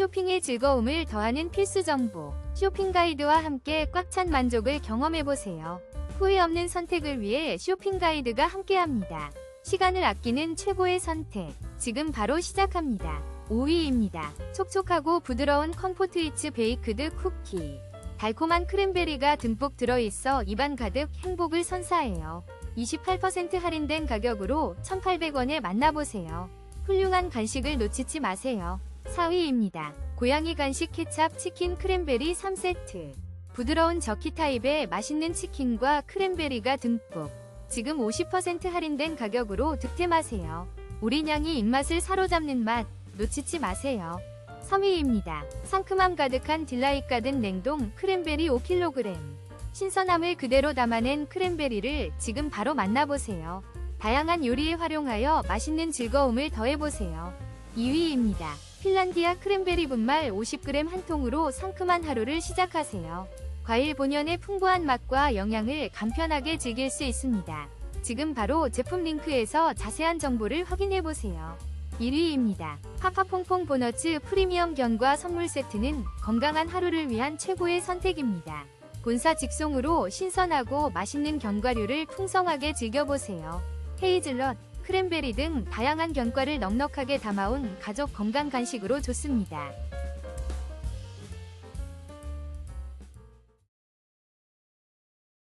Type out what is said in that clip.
쇼핑의 즐거움을 더하는 필수 정보. 쇼핑 가이드와 함께 꽉 찬 만족을 경험해보세요. 후회 없는 선택을 위해 쇼핑 가이드가 함께합니다. 시간을 아끼는 최고의 선택. 지금 바로 시작합니다. 5위입니다. 촉촉하고 부드러운 컴포트이츠 베이크드 쿠키. 달콤한 크랜베리가 듬뿍 들어있어 입안 가득 행복을 선사해요. 28% 할인된 가격으로 1,800원에 만나보세요. 훌륭한 간식을 놓치지 마세요. 4위입니다. 고양이 간식 케찹 치킨 크랜베리 3세트. 부드러운 저키 타입의 맛있는 치킨과 크랜베리가 듬뿍. 지금 50% 할인된 가격으로 득템하세요. 우리 냥이 입맛을 사로잡는 맛 놓치지 마세요. 3위입니다. 상큼함 가득한 딜라잇 가든 냉동 크랜베리 5kg. 신선함을 그대로 담아낸 크랜베리를 지금 바로 만나보세요. 다양한 요리에 활용하여 맛있는 즐거움을 더해보세요. 2위입니다. 핀란디아 크랜베리 분말 50g 한 통으로 상큼한 하루를 시작하세요. 과일 본연의 풍부한 맛과 영양을 간편하게 즐길 수 있습니다. 지금 바로 제품 링크에서 자세한 정보를 확인해보세요. 1위입니다. 파파퐁퐁 보너츠 프리미엄 견과 선물 세트는 건강한 하루를 위한 최고의 선택입니다. 본사 직송으로 신선하고 맛있는 견과류를 풍성하게 즐겨보세요. 헤이즐넛, 크랜베리 등 다양한 견과를 넉넉하게 담아온 가족 건강 간식으로 좋습니다.